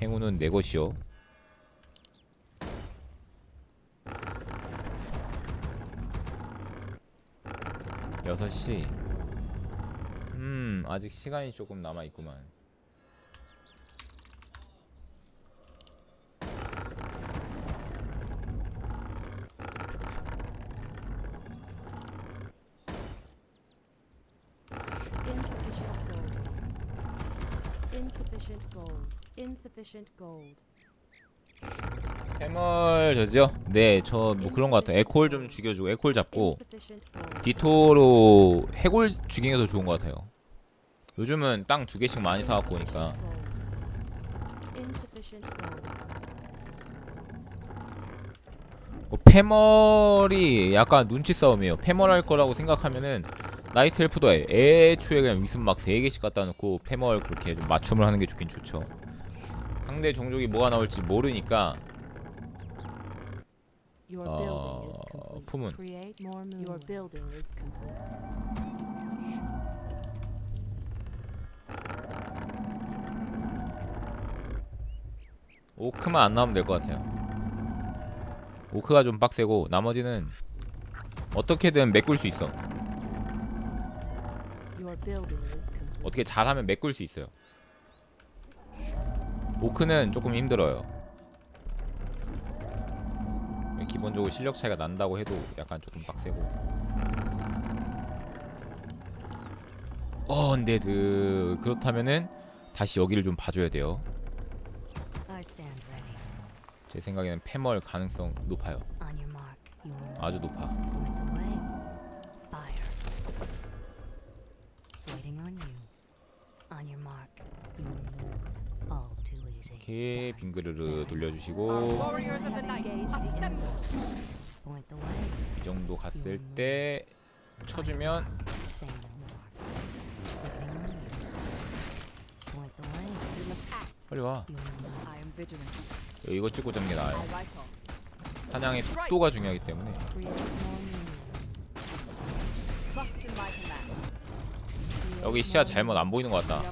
행운은 내 것이요. 여섯 시. 음, 아직 시간이 조금 남아 있구만. Insufficient gold. Insufficient gold. Insufficient gold. 해멀 저죠? 네, 저 뭐 그런 거 같아. 에콜 좀 죽여주고 에콜 잡고 Insufficient gold. 디토로 해골 죽이는 게 더 좋은 것 같아요. 요즘은 땅 두 개씩 많이 사갖고 오니까 Insufficient gold. 뭐 패멀이 약간 눈치 싸움이에요. 패멀 할 거라고 생각하면은 나이트 엘프도 애초에 그냥 위습 막 3개씩 갖다 놓고 패멀 그렇게 좀 맞춤을 하는 게 좋긴 좋죠. 상대 종족이 뭐가 나올지 모르니까 어. 품은. 오크만 안 나오면 될 것 같아요. 오크가 좀 빡세고 나머지는 어떻게든 메꿀 수 있어. 어떻게 잘하면 메꿀 수 있어요. 오크는 조금 힘들어요. 기본적으로 실력 차이가 난다고 해도 약간 조금 빡세고. 어, 근데 그 그렇다면은 다시 여기를 좀 봐줘야 돼요. 제 생각에는 패멀 가능성 높아요. 아주 높아. 이렇게 빙그르르 돌려주시고. 이 정도 갔을 때 쳐주면. 빨리 와. 이거 찍고 잡는 게 나아요. 사냥의 속도가 중요하기 때문에. 여기 시야 잘못 안 보이는 것 같다.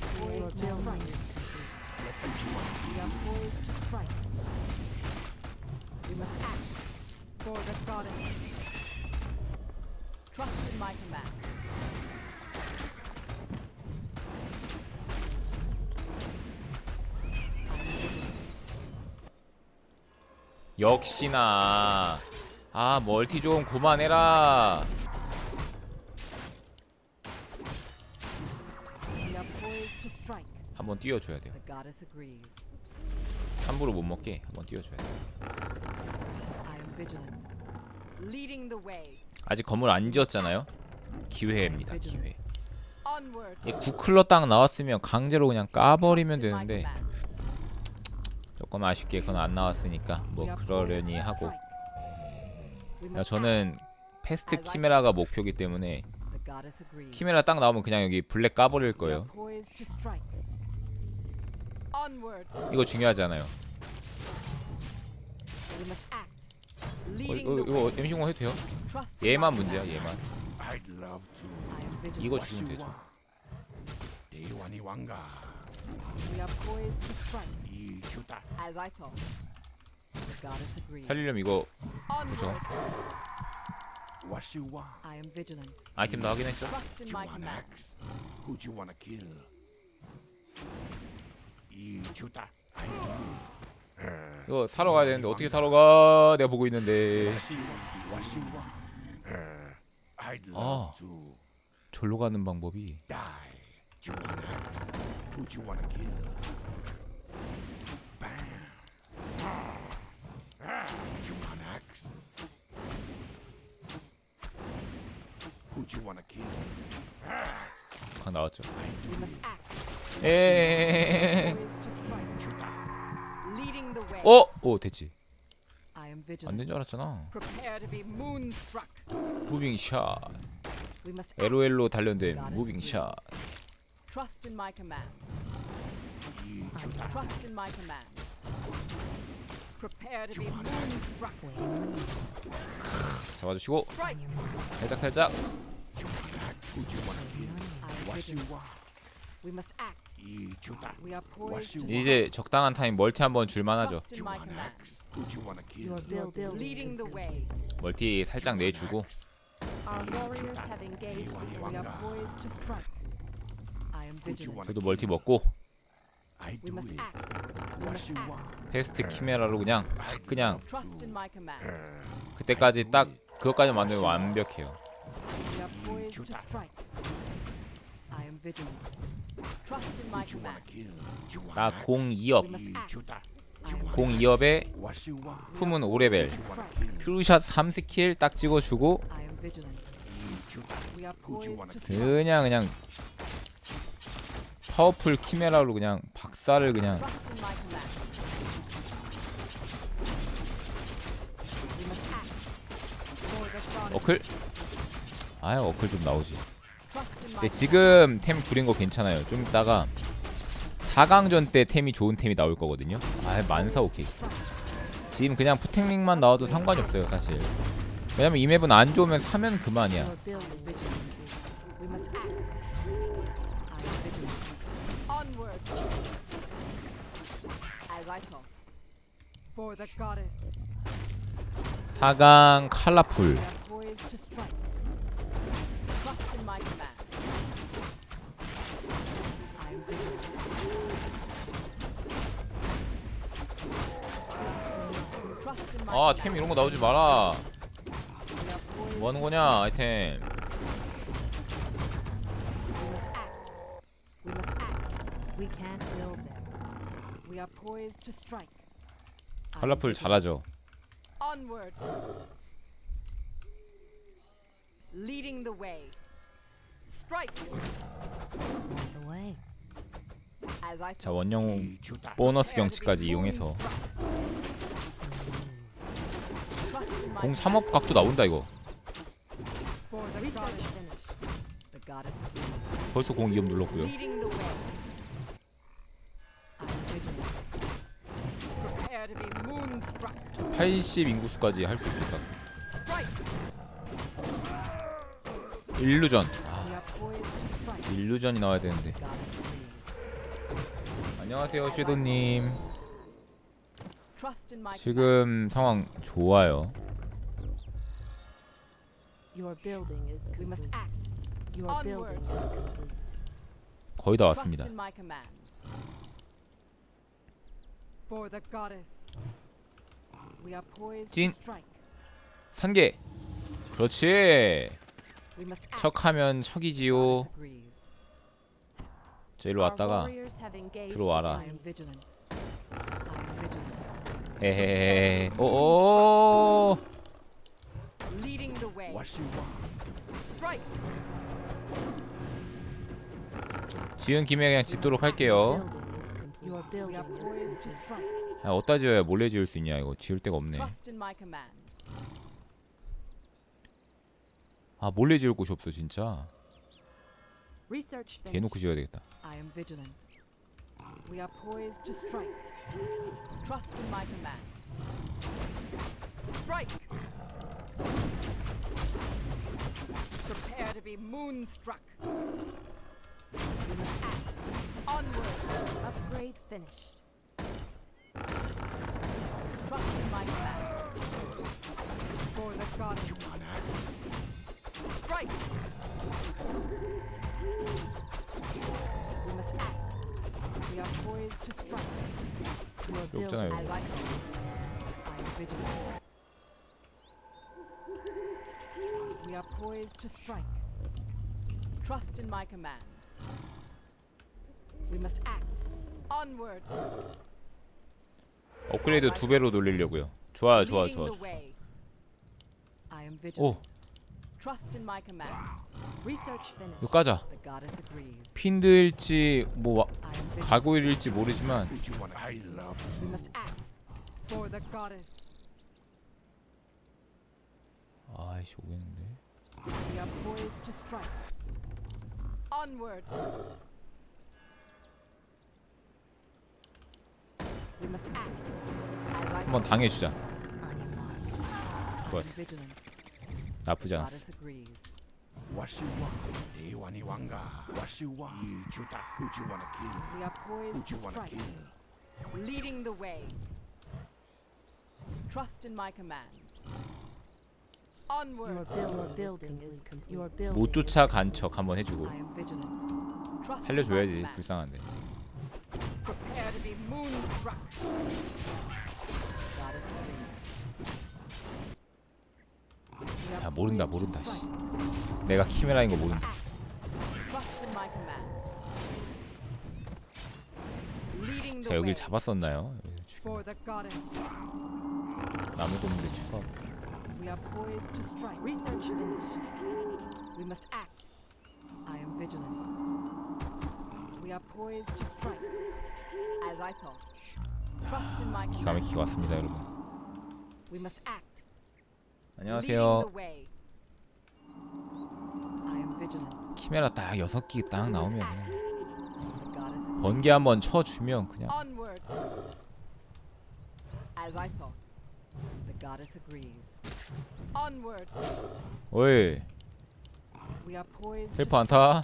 역시나 아 멀티 좀 그만해라. 한번 띄워줘야 돼요. 함부로 못 먹게 한번 띄워줘야 돼. I am vigilant. Leading the way. 아직 건물 안 지었잖아요. 기회입니다. 기회. 이 구클러 딱 나왔으면 강제로 그냥 까버리면 되는데. 조금 아쉽게 그건 안 나왔으니까 뭐 그러려니 하고. 저는 패스트 키메라가 목표기 때문에. 키메라 딱 나오면 그냥 여기 블랙 까버릴 거예요. 이거 act. 어, 이거, 이거 way. MC0 해도 돼요? 얘만 문제야. 얘만. 이거 죽이면 되죠. 살리려면 이거. 그죠? 아이템 다 확인했죠? Trust in you my wanna command. axe who'd you wanna kill 이 휴다 I do 이거 사러 가야 되는데 어떻게 사러 가? 내가 보고 있는데 어, 아. 절로 가는 방법이 Ah, 각 나왔죠? 어? 오 됐지. 안. 된 줄 알았잖아. 무빙 샷. LOL로 단련된 무빙 샷. 잡아주시고. 살짝 살짝. We must act. 이 주다. We are poised to 이제 적당한 타임 멀티 한번 줄만하죠. trust in my command. Who do you want to kill? Your building leading the way. 멀티 살짝 내주고 Our warriors have engaged. We are poised to strike. I am Who do you vigilant. want 저도 to 멀티? 먹고 I We do must it. act. We What must you act. want? 페스트 키메라로 그냥 확 그냥 Trust in my command. 그때까지 딱 그것까지 만들면 완벽해요. We are poised to strike. I am vigilant. Trust in my Who do you want command. to kill? Do you want 딱 axe? 공 2업, We must 이 act. 주다. I am 공 2업에 What you want? 품은 5레벨, to strike. 트루샷 3스킬 딱 찍어주고. 그냥 그냥 파워풀 키메라로 그냥 박살을 그냥. 어클 아유 어클 좀 나오지. 근데 지금 템 부린 거 괜찮아요. 좀 이따가 4강전 때 템이 좋은 템이 나올 거거든요. 아 만사 오케이. 지금 그냥 푸탱링만 나와도 상관이 없어요 사실. 왜냐면 이 맵은 안 좋으면 사면 그만이야. Your building vigilant. We must 아. 템 이런 거 나오지 마라. 뭐 하는 거냐 아이템. We must act. We must act. We can't build them. We are poised to strike. I am 칼라풀. 잘하죠. Onward. Leading the way. Strike the way. as I 자 주다. 보너스 경치까지 이용해서 공 3업 각도 나온다 이거. 벌써 공 2업 눌렀고요. Leading the way. I am vigilant. Prepare to be moonstruck. 80 인구수까지 할 수 있겠다. 일루전. 아. 일루전이 나와야 되는데. 안녕하세요 섀도님. 지금 상황 좋아요. Your building is we must act. Your Onward. building is complete. 거의 다 Trust 왔습니다. in my command. For the goddess. We are poised 진. to strike. 산개. 그렇지. We must act. 척하면 척이지요. Goddess agrees. 저 일로 왔다가. 들어와라. I am vigilant. I am vigilant. 헤헤헤. 오오. Leading the way. What you want? Strike. 지은 김에 그냥 짓도록 할게요. 아, 어디다 지어야 몰래 지을 수 있냐 이거 지을 데가 없네. 아 몰래 지을 곳이 없어 진짜. 대놓고 지어야 되겠다. I am vigilant. We are poised to strike. Trust in my command. Strike! Prepare to be moonstruck. We must act. Onward. Upgrade finished. Trust in my plan. For the goddess. You can't act. Strike! we must act. We are poised to strike. We'll build as I go. I am vigilant. We are poised to strike. Trust in my command. We must act. Onward. 업그레이드 두 배로 돌리려고요. 좋아요, 좋아, leading 좋아, the 좋아. way. I am 오, vigilant. Trust in my command. Research finished. 이거 까자. The goddess agrees. 핀드일지 뭐 와- I am vigilant. 가고일일지 모르지만 do you want? I love. We must act for the goddess. 아이씨 오겠는데. We are poised to strike. Onward. We must act as I 한번 당해주자. On your mark. am 좋았어. vigilant. 나쁘지 않았어. Goddess agrees. What you want? Dewani wanga. What you want? You chuta. Who you wanna kill? We are Who poised to you wanna strike. kill? Leading the way. Trust in my command. Your Onward. build, your building is complete. Your building 못 쫓아간 척 한번 해주고 I am vigilant. Trust in my 살려줘야지. 불쌍한데 Prepare to be moonstruck. Goddess Venus. We are 야 모른다 poised to 모른다 씨 strike. 내가 키메라인 거 모른다 Trust in my command. Leading the 자 여길 잡았었나요? 여기서 죽여. for the goddess. 나무 동물에 취소하고 We are poised to strike. Research finished. We must act. I am vigilant. We are poised to strike. As I thought. Trust in my 기가 command. 막히게 왔습니다 여러분 We must act. Leading 안녕하세요 the way. I am vigilant. 키메라 딱 여섯 개딱 나오면 The 그냥 goddess 번개 한번 쳐주면 그냥 onward. As I thought. Goddess agrees. Onward. 어이 We are poised to 헬퍼 안타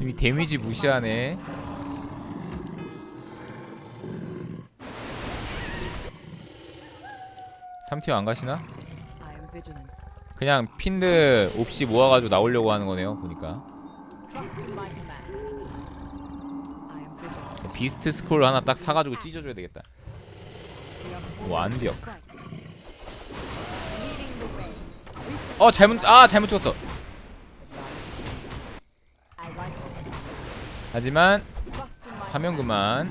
이 데미지 무시하네 삼티어안 가시나? I am vigilant. 그냥 핀드 옵시 모아가지고 나오려고 하는 거네요 보니까 Trust in my command. I am vigilant. 비스트 스크롤 하나 딱 사가지고 찢어줘야 되겠다 We are poised 완벽. 어 잘못 아 잘못 찍었어. 하지만 사명. 그만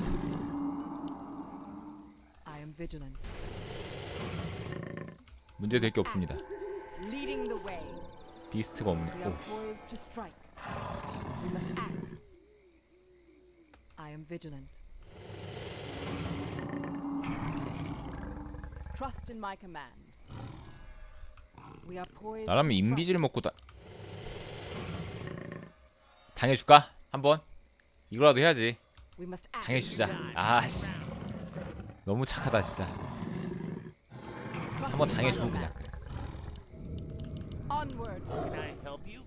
I am vigilant. 문제 될 게 없습니다 Leading the way. 비스트가 없네 오. I am vigilant. Trust in my command. We are poised 나라면. 인비질 먹고 다 당해줄까? 한번 이거라도 해야지 We must act. 당해주자 아씨 너무 착하다 진짜 한번 당해주고 그냥. 그래. Onward. Can I help you?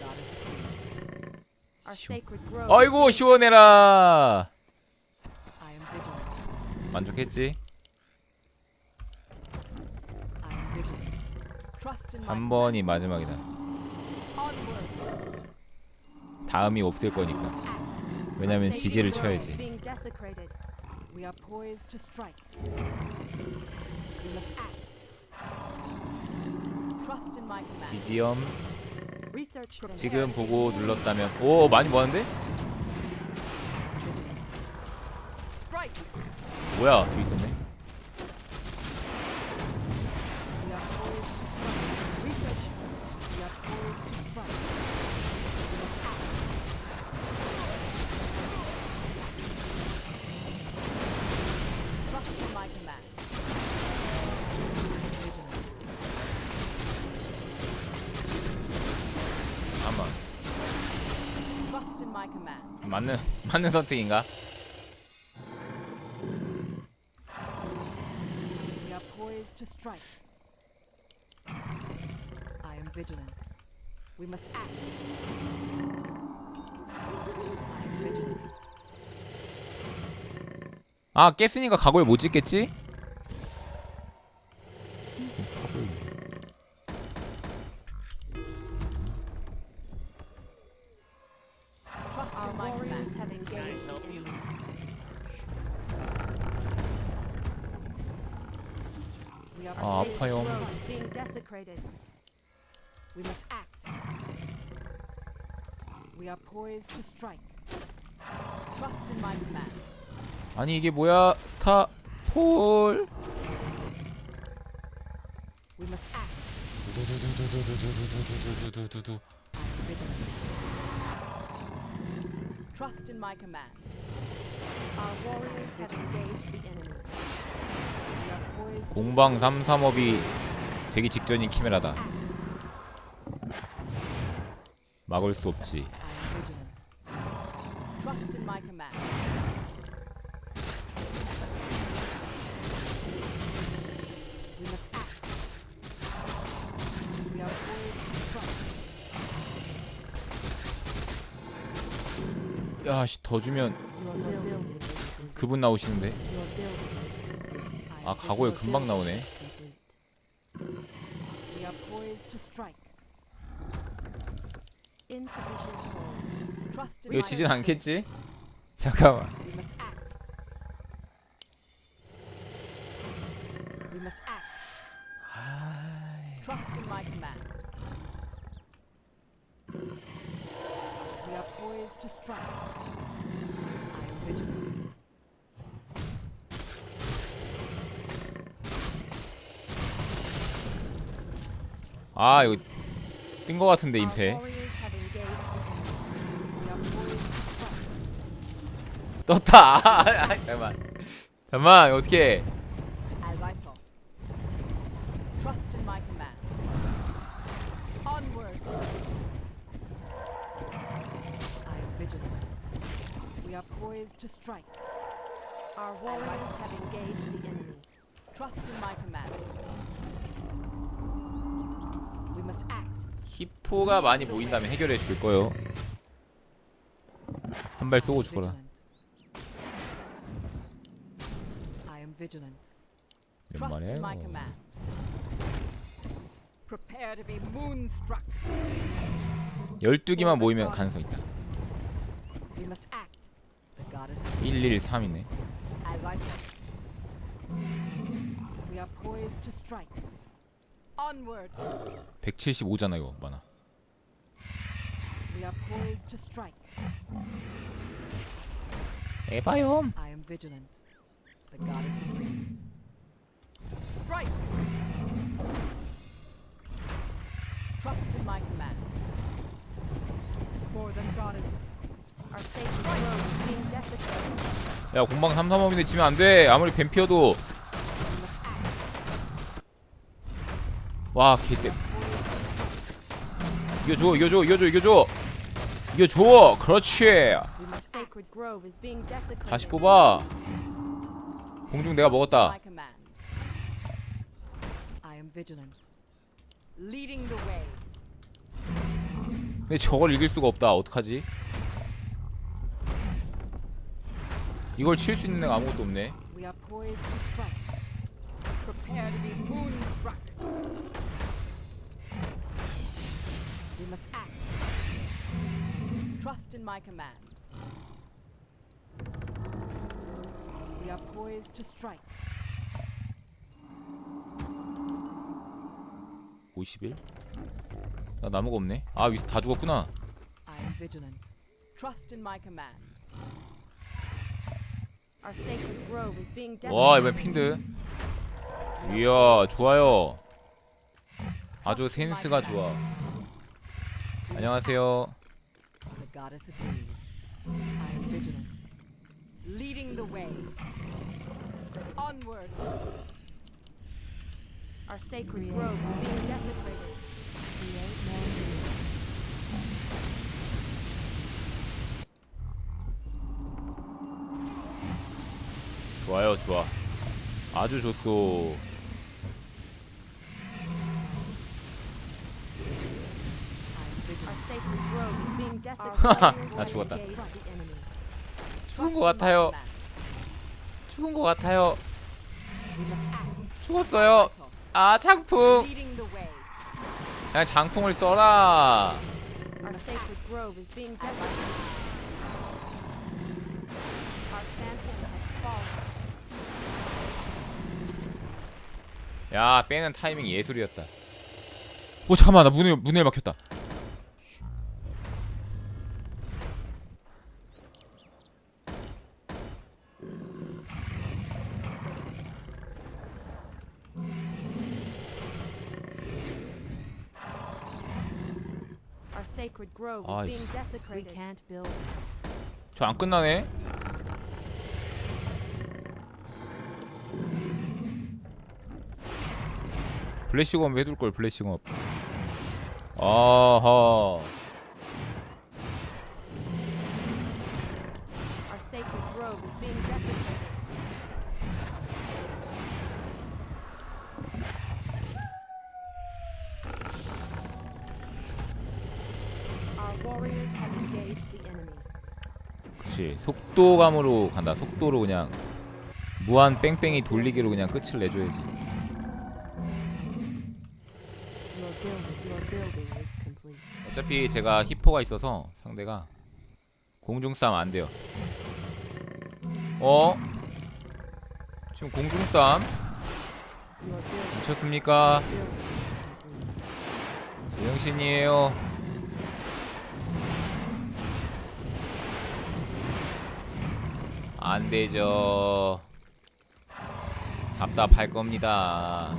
Goddess agrees. Our 시원. sacred grove. 아이고 시원해라 I am vigilant. 만족했지? I am vigilant. Trust in my 한 번이 마지막이다. 다음이 없을 거니까. 왜냐면 지지를 쳐야지. 지지엄. 지금 보고 눌렀다면 오 많이 모았는데? 뭐야 뒤에 있었네 맞는 선택인가? We are poised to strike. I am vigilant. We must act. I am vigilant. 아 깼으니까 각오에 못 짓겠지? 아니 이게 뭐야 스타 폴 We must act. I am vigilant. Trust in my command. Our warriors have engaged the enemy. We are poised to 공방 335이 되기 직전인 키메라다 막을 수 없지 I am vigilant. Trust in my command. We must act. 야씨 더 주면. 그분 나오시는데 아 vigilant. 금방 나오네 이거 지진. 않겠지? 잠깐만 We must act. We must act. Trust in my command. We are poised to strike. I am vigilant. 아 이거 뜬거 같은데 임페. 떴다 아, 아, 잠깐만 잠깐만 어떻게 Our warriors have engaged the enemy. Trust in my command. We must act. 히포가 많이 모인다면 해결해 줄 거요 한 발 쏘고 죽어라 I am vigilant. 몇 Trust in my 말이에요 command. Prepare to be moonstruck. 12기만 모이면 가능성 있다 We must act. The goddess 113이네 as I thought. We are poised to strike. Onward. 175잖아 이거 많아 We are poised to strike. 에바요 I am vigilant. The goddess 야 공방 335인데 지면 안돼 아무리 뱀피어도. 와 개쎄. 이겨줘 이겨줘 이겨줘 이겨줘 이겨줘 그렇지. 다시 뽑아 공중 내가 먹었다. 근데 저걸 이길 수가 없다 어떡하지 이걸 칠 수 있는 애가 아무것도 없네 We are poised to strike. Prepare to be moonstruck. We must act. Trust in my command. We are poised to strike. 51? 나 나무가 없네 아 위에서 다 죽었구나 I am vigilant. Trust in my command. Our sacred grove is being 와. 이번엔 핀드 이야 좋아요 아주 센스가. 좋아 안녕하세요 act. The goddess agrees. I am vigilant. Leading the way. Onward. Our sacred grove is being desecrated. 좋아요 좋아 아주 좋소 나 죽었다. 죽은 것 같아요. 죽은 것 같아요. 죽었어요. 아 장풍. 그냥 장풍을 써라 We Our must act. sacred grove is being desecrated. Our champion has fallen. 야 빼는 타이밍 예술이었다 오 잠깐만 나 문에 문에 막혔다 Our sacred grove is Ah, being 씨. desecrated. We can't build. 저안 끝나네 블래시검 해둘 걸 블래시검 아하. 그 그렇지 속도감으로 간다 속도로 그냥 무한 뺑뺑이 돌리기로 그냥 끝을 내줘야지 어차피 제가 히퍼가 있어서 상대가 공중 싸움 안 돼요. 어? 지금 공중 싸움? Your building, 미쳤습니까? 제정신이에요. 안 되죠. 답답할 겁니다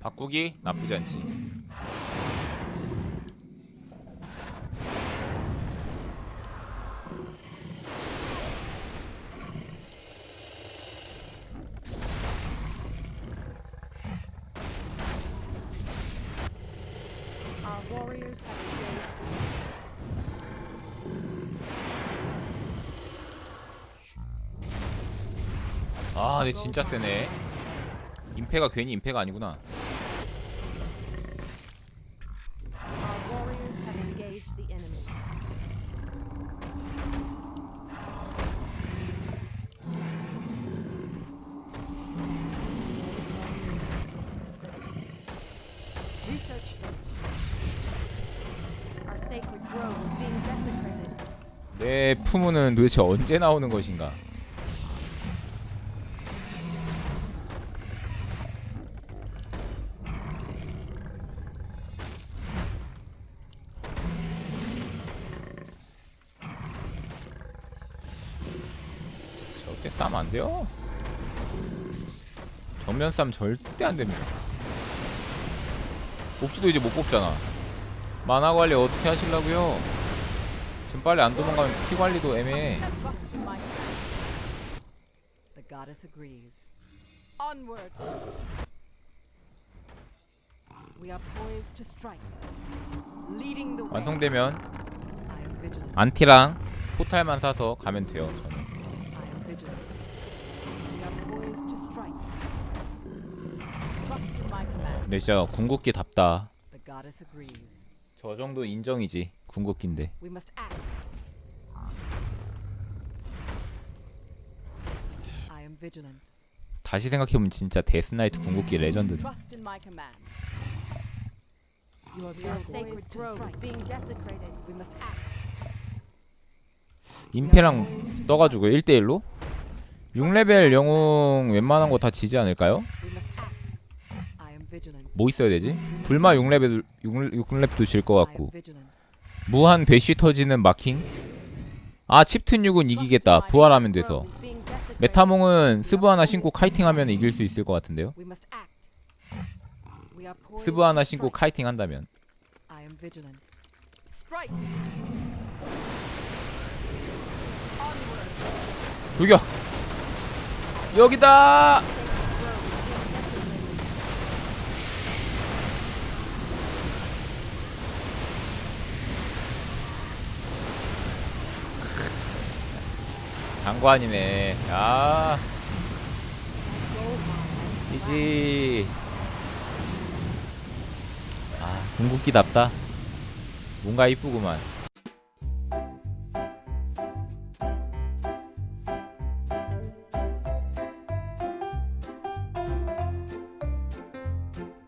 바꾸기 나쁘지 않지 Our warriors have engaged 아 근데 진짜 세네 임페가 괜히 임페가 아니구나 내 품은 도대체 언제 나오는 것인가? 절대 싸면 안 돼요? 정면 싸움 절대 안 됩니다. 뽑지도 이제 못 뽑잖아. 만화 관리 어떻게 하시려고요 지금 빨리 안 도망가면 피 관리도 애매해 Trust in my command. The goddess agrees. Onward. We are poised to strike. Leading the way. 완성되면 I am vigilant. 안티랑 포탈만 사서 가면 돼요 저는 I am vigilant. We are poised to strike. Trust in my command. 근데 진짜 궁극기 답다 goddess agrees. 저 정도 인정이지 궁극기인데 We must act. I am vigilant. 다시 생각해보면 진짜 데스나이트 궁극기 레전드 Trust in my command. Your We are sacred poised to grove is strike. being desecrated. We must act. 임페랑 떠가지고 1대1로 6레벨 영웅 웬만한 거 다 지지 않을까요? We must act. I am vigilant. 뭐 있어야 되지? 불마 6레벨 6, 6렙도 질 것 같고. 무한 배쉬 터지는 마킹 아 칩튼 6은 이기겠다 부활하면 돼서 메타몽은 스브 하나 신고 카이팅하면 이길 수 있을 것 같은데요 스브 하나 신고. 카이팅 한다면. 돌격 여기다 장관이네. 야. 찌지. 아 궁극기답다. 뭔가 이쁘구만